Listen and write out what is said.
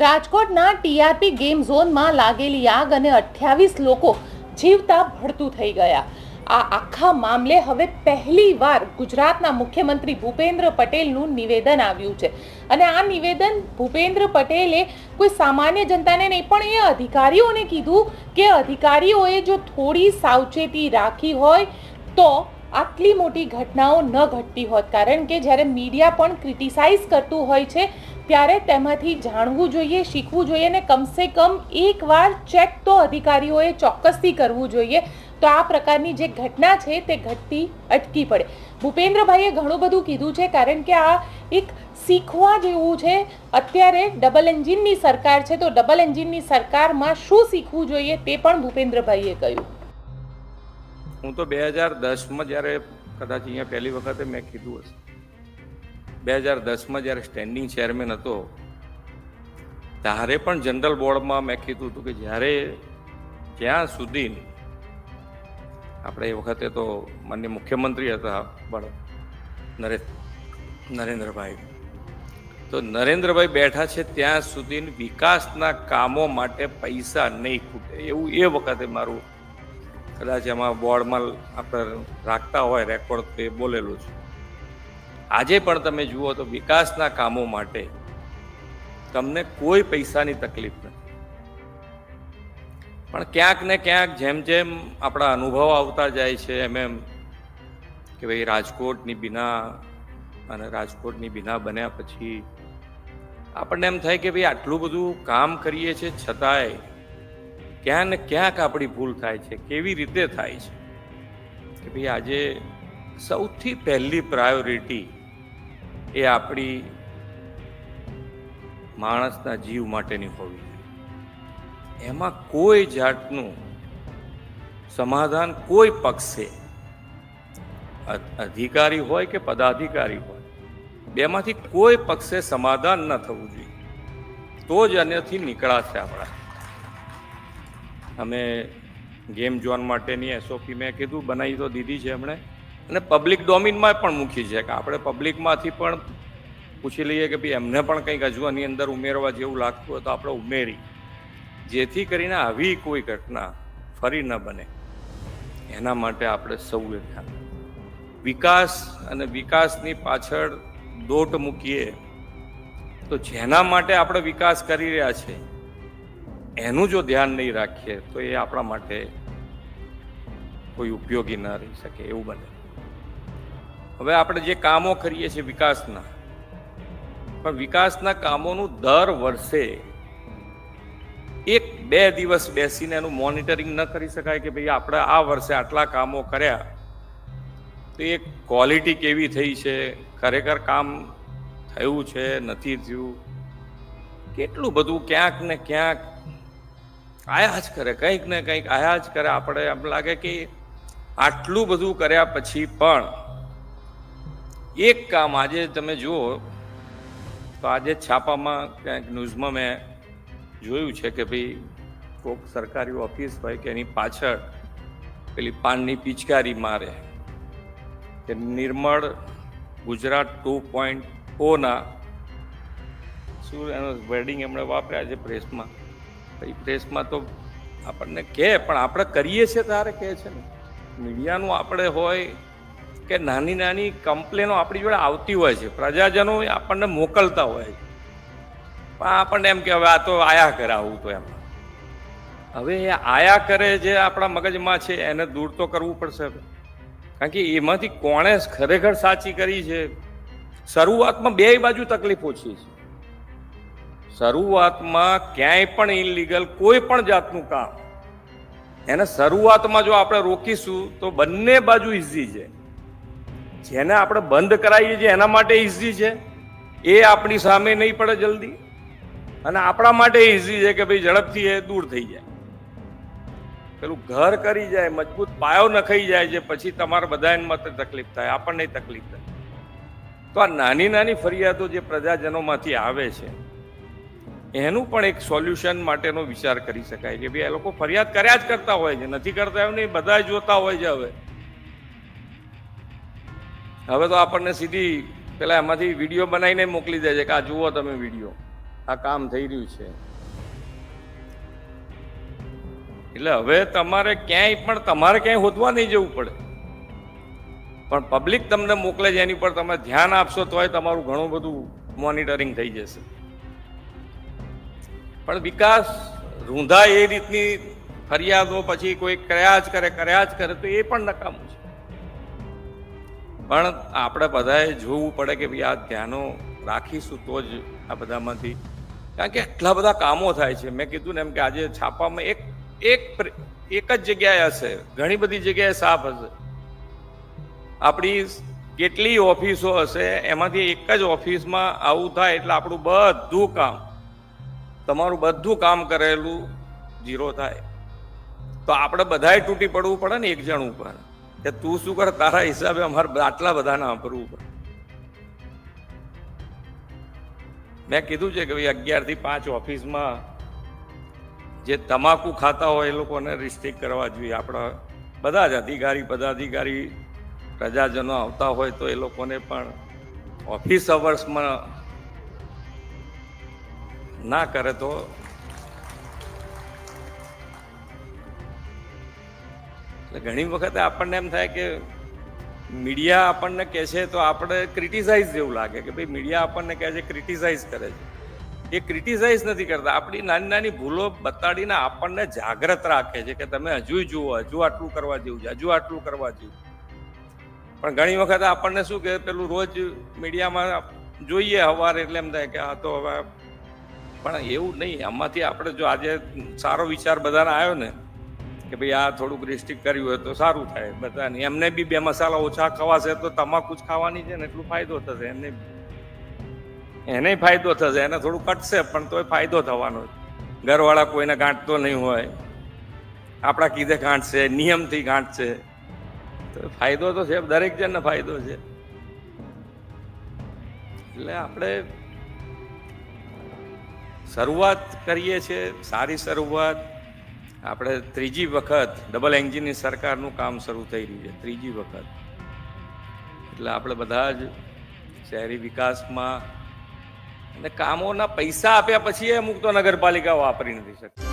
રાજકોટના TRP game ઝોનમાં લાગેલી આગ અને અઠ્યાવીસ લોકો જીવતા ભડતું થઈ ગયા. આ આખા મામલે હવે પહેલીવાર ગુજરાતના મુખ્યમંત્રી ભૂપેન્દ્ર પટેલનું નિવેદન આવ્યું છે. અને આ નિવેદન ભૂપેન્દ્ર પટેલે કોઈ સામાન્ય જનતાને નહીં, પણ એ અધિકારીઓને કીધું કે અધિકારીઓએ જો થોડી સાવચેતી રાખી હોય તો આટલી મોટી ઘટનાઓ ન ઘટતી હોત. કારણ કે જ્યારે મીડિયા પણ ક્રિટિસાઇઝ કરતું હોય છે ત્યારે તેમાંથી જાણવું જોઈએ, શીખવું જોઈએ અને કમસે કમ એકવાર ચેક તો અધિકારીઓએ ચોક્કસથી કરવું જોઈએ. તો આ પ્રકારની જે ઘટના છે તે ઘટતી અટકી પડે. ભૂપેન્દ્રભાઈએ ઘણું બધું કીધું છે કારણ કે આ એક શીખવા જેવું છે. અત્યારે ડબલ એન્જિનની સરકાર છે, તો ડબલ એન્જિનની સરકારમાં શું શીખવું જોઈએ તે પણ ભૂપેન્દ્રભાઈએ કહ્યું. હું તો બે હજાર દસમાં જ્યારે કદાચ અહીંયા પહેલી વખતે મેં કીધું હશે. બે હજાર દસમાં જ્યારે સ્ટેન્ડિંગ ચેરમેન હતો ત્યારે પણ જનરલ બોર્ડમાં મેં કીધું હતું કે જ્યારે જ્યાં સુધી આપણે એ વખતે તો માન્ય મુખ્યમંત્રી હતા બળ નરેશ નરેન્દ્રભાઈ. તો નરેન્દ્રભાઈ બેઠા છે ત્યાં સુધી વિકાસના કામો માટે પૈસા નહીં ખૂટે. એવું એ વખતે મારું, કદાચ એમાં બોર્ડમાં આપણે રાખતા હોય રેકોર્ડ તો એ બોલેલું છે આજે પણ તમે જુઓ તો વિકાસના કામો માટે તમને કોઈ પૈસાની તકલીફ નથી. પણ ક્યાંક ને ક્યાંક જેમ જેમ આપણા અનુભવ આવતા જાય છે, એમ એમ કે ભાઈ રાજકોટની બિના અને રાજકોટની બિના બન્યા પછી આપણને એમ થાય કે ભાઈ આટલું બધું કામ કરીએ છીએ છતાંય ક્યાં ને ક્યાંક આપણી ભૂલ થાય છે, કેવી રીતે થાય છે? કે ભાઈ આજે સૌથી પહેલી પ્રાયોરિટી એ આપણી માણસના જીવ માટેની હોવી જોઈએ. એમાં કોઈ જાતનું સમાધાન કોઈ પક્ષે અધિકારી હોય કે પદાધિકારી હોય, બેમાંથી કોઈ પક્ષે સમાધાન ન થવું જોઈએ. તો જ અન્યથી નીકળાશે આપણા. અમે ગેમ ઝોન માટેની એસઓપી મેં કીધું, બનાવી તો દીધી છે એમણે. અને પબ્લિક ડોમિનમાં પણ મૂકી છે. કે આપણે પબ્લિકમાંથી પણ પૂછી લઈએ કે ભાઈ એમને પણ કંઈક હજુ આની અંદર ઉમેરવા જેવું લાગતું હોય તો આપણે ઉમેરી. જેથી કરીને આવી કોઈ ઘટના ફરી ન બને. એના માટે આપણે સૌએ ધ્યાન વિકાસ અને વિકાસની પાછળ દોટ મૂકીએ તો જેના માટે આપણે વિકાસ કરી રહ્યા છે, એનું જો ધ્યાન નહીં રાખીએ તો એ આપણા માટે કોઈ ઉપયોગી ન રહી શકે એવું બને. હવે આપણે જે કામો કરીએ છીએ વિકાસના, પણ વિકાસના કામોનું દર વર્ષે એક બે દિવસ બેસીને એનું મોનિટરિંગ ન કરી શકાય કે ભાઈ આપણે આ વર્ષે આટલા કામો કર્યા, તો એ ક્વોલિટી કેવી થઈ છે? ખરેખર કામ થયું છે, નથી થયું? કેટલું બધું ક્યાંક ને ક્યાંક આયા જ કરે, કંઈક ને કંઈક આયા જ કરે. આપણે એમ લાગે કે આટલું બધું કર્યા પછી પણ એક કામ આજે તમે જુઓ, તો આજે છાપામાં ક્યાંક ન્યૂઝમાં મેં જોયું છે કે ભાઈ કોઈક સરકારી ઓફિસ હોય કે એની પાછળ પેલી પાનની પિચકારી મારે કે નિર્મળ ગુજરાત ટુ પોઈન્ટ ઓના શું એનો વર્ડિંગ એમણે વાપર્યા છે પ્રેસમાં? એ પ્રેસમાં તો આપણને કહે, પણ આપણે કરીએ છીએ ત્યારે કહે છે ને. મીડિયાનું આપણે હોય કે નાની નાની કમ્પ્લેનો આપણી જોડે આવતી હોય છે. પ્રજાજનો આપણને મોકલતા હોય છે. પણ આપણને એમ કે હવે આ તો આયા કરે, આવું તો એમ. હવે એ આયા કરે જે આપણા મગજમાં છે, એને દૂર તો કરવું પડશે કારણ કે એમાંથી કોણે ખરેખર સાચી કરી છે? શરૂઆતમાં બે બાજુ તકલીફ ઓછી છે. શરૂઆતમાં ક્યાંય પણ ઇનલીગલ કોઈ પણ જાતનું કામ. એને શરૂઆતમાં જો આપણે રોકીશું તો બંને બાજુ ઇઝી છે. જેને આપણે બંધ કરાવીએ છીએ, એના માટે ઇઝી છે. એ આપણી સામે નહીં પડે જલ્દી. અને આપણા માટે ઇઝી છે કે ભાઈ ઝડપથી એ દૂર થઈ જાય. પેલું ઘર કરી જાય, મજબૂત પાયો નખાઈ જાય છે, પછી તમારા બધા માટે તકલીફ થાય, આપણને તકલીફ થાય. તો આ નાની નાની ફરિયાદો જે પ્રજાજનોમાંથી આવે છે, એનું પણ એક સોલ્યુશન માટેનો વિચાર કરી શકાય કે ભાઈ એ લોકો ફરિયાદ કર્યા જ કરતા હોય છે, નથી કરતા એવું નહીં, બધા જોતા હોય છે હવે. હવે તો આપણને સીધી પેલા એમાંથી વીડિયો બનાવીને મોકલી દે છે કે આ જુઓ તમે વીડિયો. આ કામ થઈ રહ્યું છે. એટલે હવે તમારે ક્યાંય પણ તમારે ક્યાંય હોદવા નહીં જવું પડે. પણ પબ્લિક તમને મોકલે છે એની પર તમે ધ્યાન આપશો તોય તમારું ઘણું બધું મોનિટરિંગ થઈ જશે. પણ વિકાસ રૂંધા એ રીતની ફરિયાદો પછી કોઈ કર્યા જ કરે, કર્યા જ કરે તો એ પણ નકામું છે. પણ આપણે બધાએ જોવું પડે કે ભાઈ આ ધ્યાનો રાખીશું તો જ આ બધામાંથી. કારણ કે એટલા બધા કામો થાય છે. મેં કીધું ને એમ કે આજે છાપામાં એક એક એક જ જગ્યાએ હશે. ઘણી બધી જગ્યાએ સાફ હશે. આપણી કેટલી ઓફિસો હશે, એમાંથી એક જ ઓફિસમાં આવું થાય એટલે આપણું બધું કામ, તમારું બધું કામ કરેલું જીરો થાય. તો આપણે બધાએ તૂટી પડવું પડે ને એક જણ ઉપર. કે તું શું કર? તારા હિસાબે અમારે આટલા બધાને વાપરવું પડે. મેં કીધું છે કે ભાઈ અગિયારથી પાંચ ઓફિસમાં જે તમાકુ ખાતા હોય એ લોકોને રિસ્ટ્રિક્ટ કરવા જોઈએ. આપણા બધા જ અધિકારી, પદાધિકારી, પ્રજાજનો આવતા હોય તો એ લોકોને પણ ઓફિસ અવર્સમાં ના કરે તો એટલે ઘણી વખતે આપણને એમ થાય કે મીડિયા આપણને કહે છે તો આપણે ક્રિટિસાઇઝ જેવું લાગે કે ભાઈ મીડિયા આપણને કહે છે ક્રિટિસાઇઝ કરે છે. એ ક્રિટિસાઇઝ નથી કરતા. આપણી નાની નાની ભૂલો બતાડીને આપણને જાગ્રત રાખે છે કે તમે હજુ જુઓ, હજુ આટલું કરવા જેવું છે, હજુ આટલું કરવા જેવું પણ ઘણી વખત આપણને શું કે પેલું રોજ મીડિયામાં જોઈએ હવારે એટલે એમ થાય કે આ તો હવે, પણ એવું નહીં. આમાંથી આપણે જો આજે સારો વિચાર બધાને આવ્યો ને કે ભાઈ આ થોડુંક રિસ્ટ્રિક્ટ કર્યું હોય તો સારું થાય. બધાને. એમને બી બે મસાલા ઓછા ખવાશે તો તમાકુ જ ખાવાની છે ને એટલું ફાયદો થશે. એમને એને ફાયદો થશે. એને થોડું કટશે, પણ તોય ફાયદો થવાનો. ઘરવાળા કોઈને ગાંઠતો નહીં હોય. આપણા કીધે ગાંઠશે નિયમથી ગાંઠશે તો ફાયદો તો છે, દરેક જણને ફાયદો છે. એટલે આપણે શરૂઆત કરીએ છીએ સારી શરૂઆત આપણે ત્રીજી વખત ડબલ એન્જિનની સરકારનું કામ શરૂ થઈ રહ્યું છે, ત્રીજી વખત. એટલે આપણે બધા જ શહેરી વિકાસમાં અને કામોના પૈસા આપ્યા પછી અમુક તો નગરપાલિકા વાપરી નથી શકતી.